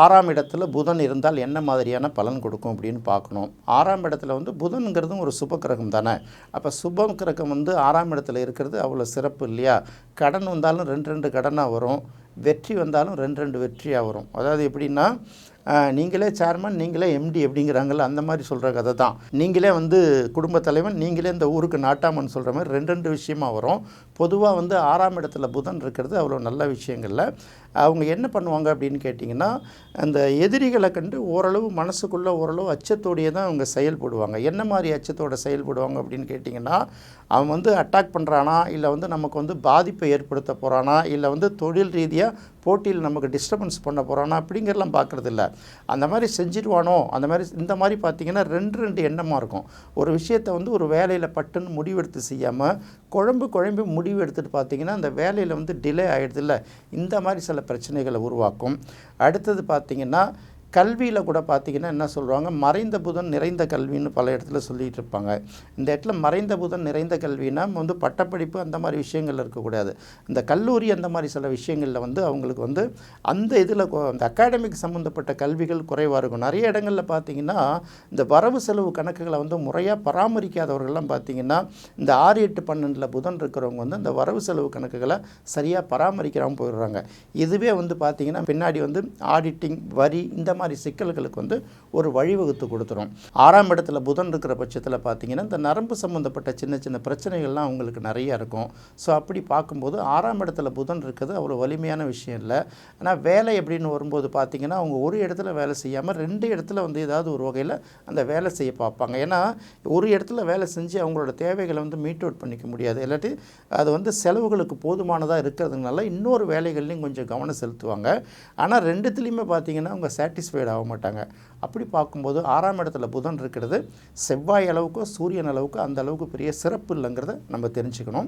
ஆறாம் இடத்துல புதன் இருந்தால் என்ன மாதிரியான பலன் கொடுக்கும் அப்படின்னு பார்க்கணும். ஆறாம் இடத்துல வந்து புதன்கிறதும் ஒரு சுப கிரகம் தானே? அப்போ சுப கிரகம் வந்து ஆறாம் இடத்துல இருக்கிறது அவ்வளோ சிறப்பு இல்லையா? கடன் வந்தாலும் ரெண்டு ரெண்டு கடனாக வரும். வெற்றி வந்தாலும் ரெண்டு ரெண்டு வெற்றியாக வரும். அதாவது எப்படின்னா நீங்களே சேர்மன் நீங்களே எம்டி அப்படிங்கிறாங்கல்ல அந்த மாதிரி சொல்கிற கதை தான். நீங்களே வந்து குடும்ப தலைவன் நீங்களே இந்த ஊருக்கு நாட்டாமன் சொல்கிற மாதிரி ரெண்டு ரெண்டு விஷயமா வரும். பொதுவாக வந்து ஆறாம் இடத்துல புதன் இருக்கிறது அவ்வளோ நல்ல விஷயங்களில். அவங்க என்ன பண்ணுவாங்க அப்படின்னு கேட்டிங்கன்னா அந்த எதிரிகளை கண்டு ஓரளவு மனசுக்குள்ளே ஓரளவு அச்சத்தோடையே தான் அவங்க செயல்படுவாங்க. என்ன மாதிரி அச்சத்தோட செயல்படுவாங்க அப்படின்னு கேட்டிங்கன்னா அவன் வந்து அட்டாக் பண்ணுறானா இல்லை வந்து நமக்கு வந்து பாதிப்பை ஏற்படுத்த போகிறானா இல்லை வந்து தொழில் ரீதியாக போட்டியில் நமக்கு டிஸ்டர்பன்ஸ் பண்ண போகிறானா அப்படிங்கிறலாம் பார்க்குறது இல்லை அந்த மாதிரி செஞ்சிடுவானோ அந்த மாதிரி இந்த மாதிரி பார்த்திங்கன்னா ரெண்டு ரெண்டு எண்ணமாக இருக்கும். ஒரு விஷயத்தை வந்து ஒரு வேலையில் பட்டுன்னு முடிவெடுத்து செய்யாமல் குழம்பு குழம்பு முடிவு எடுத்துகிட்டு பார்த்தீங்கன்னா அந்த வேலையில் வந்து டிலே ஆகிடுதுல்ல இந்த மாதிரி சில பிரச்சனைகளை உருவாக்கும். அடுத்தது பார்த்தீங்கன்னா கல்வியில் கூட பார்த்தீங்கன்னா என்ன சொல்கிறாங்க மறைந்த புதன் நிறைந்த கல்வின்னு பல இடத்துல சொல்லிகிட்டு இருப்பாங்க. இந்த இடத்துல மறைந்த புதன் நிறைந்த கல்வின்னா வந்து பட்டப்படிப்பு அந்த மாதிரி விஷயங்கள் இருக்கக்கூடாது இந்த கல்லூரி அந்த மாதிரி சில விஷயங்களில் வந்து அவங்களுக்கு வந்து அந்த இதில் அந்த அகாடமிக் சம்மந்தப்பட்ட கல்விகள் குறைவாக இருக்கும். நிறைய இடங்களில் பார்த்தீங்கன்னா இந்த வரவு செலவு கணக்குகளை வந்து முறையாக பராமரிக்காதவர்கள்லாம் பார்த்தீங்கன்னா இந்த ஆறு எட்டு பன்னெண்டில் புதன் இருக்கிறவங்க வந்து இந்த வரவு செலவு கணக்குகளை சரியாக பராமரிக்கிறாமல் போயிடுறாங்க. இதுவே வந்து பார்த்தீங்கன்னா பின்னாடி வந்து ஆடிட்டிங் வரி இந்த மாதிரி சிக்கல்களுக்கு வந்து ஒரு வழிவகுத்து கொடுத்துரும். ஆறாம் இடத்துல புதன் இருக்கிற பட்சத்தில் பார்த்தீங்கன்னா இந்த நரம்பு சம்மந்தப்பட்ட சின்ன சின்ன பிரச்சனைகள்லாம் அவங்களுக்கு நிறைய இருக்கும். ஸோ அப்படி பார்க்கும்போது ஆறாம் இடத்துல புதன் இருக்கிறது அவ்வளோ வலிமையான விஷயம் இல்லை. ஆனால் வேலை அப்படின்னு வரும்போது பார்த்தீங்கன்னா அவங்க ஒரு இடத்துல வேலை செய்யாமல் ரெண்டு இடத்துல வந்து ஏதாவது ஒரு வகையில் அந்த வேலை செய்ய பார்ப்பாங்க. ஏன்னா ஒரு இடத்துல வேலை செஞ்சு அவங்களோட தேவைகளை வந்து மீட் அவுட் பண்ணிக்க முடியாது. இல்லாட்டி அது வந்து செலவுகளுக்கு போதுமானதாக இருக்கிறதுனால இன்னொரு வேலைகள்லையும் கொஞ்சம் கவனம் செலுத்துவாங்க. ஆனால் ரெண்டுத்துலேயுமே பார்த்தீங்கன்னா அவங்க சாட்டிஸ்ஃபைடு ஆக மாட்டாங்க. அப்படி பார்க்கும்போது ஆறாம் இடத்துல புதன் இருக்கிறது. செவ்வாய் அளவுக்கோ சூரியன் அளவுக்கோ அந்த அளவுக்கு பெரிய சிறப்பு இல்லைங்கிறத நம்ம தெரிஞ்சுக்கணும்.